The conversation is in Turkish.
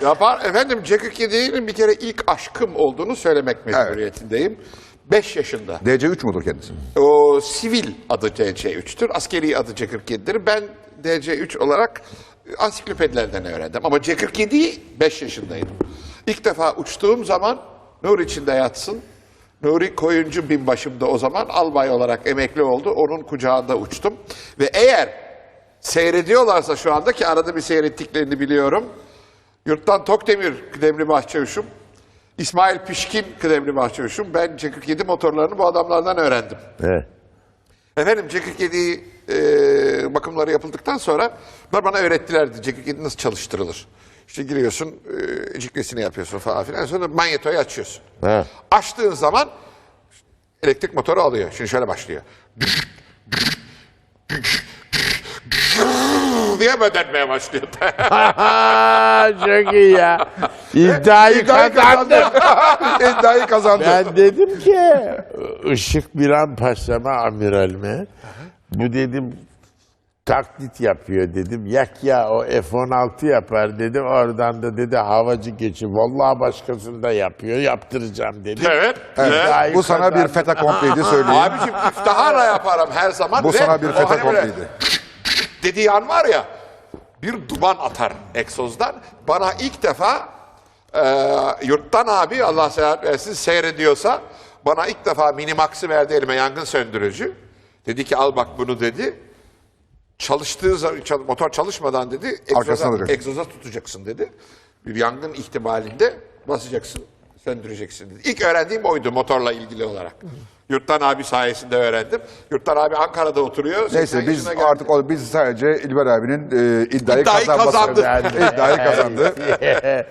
Yapar. Efendim C47'nin bir kere ilk aşkım olduğunu söylemek mecburiyetindeyim. 5 yaşında. DC3 mudur kendisi? O sivil adı DC3'tür. Askeri adı C47'dir. Ben DC3 olarak ansiklopedilerden öğrendim. Ama C47'yi 5 yaşındaydım. İlk defa uçtuğum zaman Nur içinde yatsın. Nuri Koyuncu binbaşımda o zaman albay olarak emekli oldu. Onun kucağında uçtum. Ve eğer seyrediyorlarsa şu anda ki arada bir seyrettiklerini biliyorum. Yurttan Tokdemir kıdemli başçavuşum. İsmail Pişkin kıdemli başçavuşum. Ben C47 motorlarını bu adamlardan öğrendim. Evet. Efendim C47 e, bakımları yapıldıktan sonra bunlar bana öğrettilerdi C47 nasıl çalıştırılır. İşte giriyorsun, e, ciklesini yapıyorsun falan filan. Sonra manyetoyu açıyorsun. Ha. Açtığın zaman elektrik motoru alıyor. Şimdi şöyle başlıyor. Diye dönmeye başlıyor. Çok iyi ya. İddiayı kazandım. kazandı. İddiayı kazandı. Ben dedim ki Işık Biran Paşa'ma amiralime bu dedim taklit yapıyor dedim. Yak ya o F-16 yapar dedim. Oradan da dedi havacı geçi. Vallahi başkasını da yapıyor. Yaptıracağım dedim. evet. Evet, İddiayı bu sana bir kazandım. feta kompleydi söyleyeyim. Abiciğim iftihara yaparım her zaman. Bu ve sana bir o feta hani böyle kompleydi. Dediği an var ya bir duman atar egzozdan. Bana ilk defa e, yurttan abi Allah seyahat versin seyrediyorsa bana ilk defa minimax'ı verdi elime yangın söndürücü. Dedi ki al bak bunu dedi. Çalıştığı zaman, motor çalışmadan dedi egzoza, egzoza tutacaksın dedi. Bir yangın ihtimalinde basacaksın, söndüreceksin dedi. İlk öğrendiğim oydu motorla ilgili olarak. Yurttan abi sayesinde öğrendim. Yurttan abi Ankara'da oturuyor. Neyse 80 biz geldi. artık o, biz sadece İlber abinin e, iddiayı, İddiayı kazanması. kazandı. Ben- İddiayı kazandı.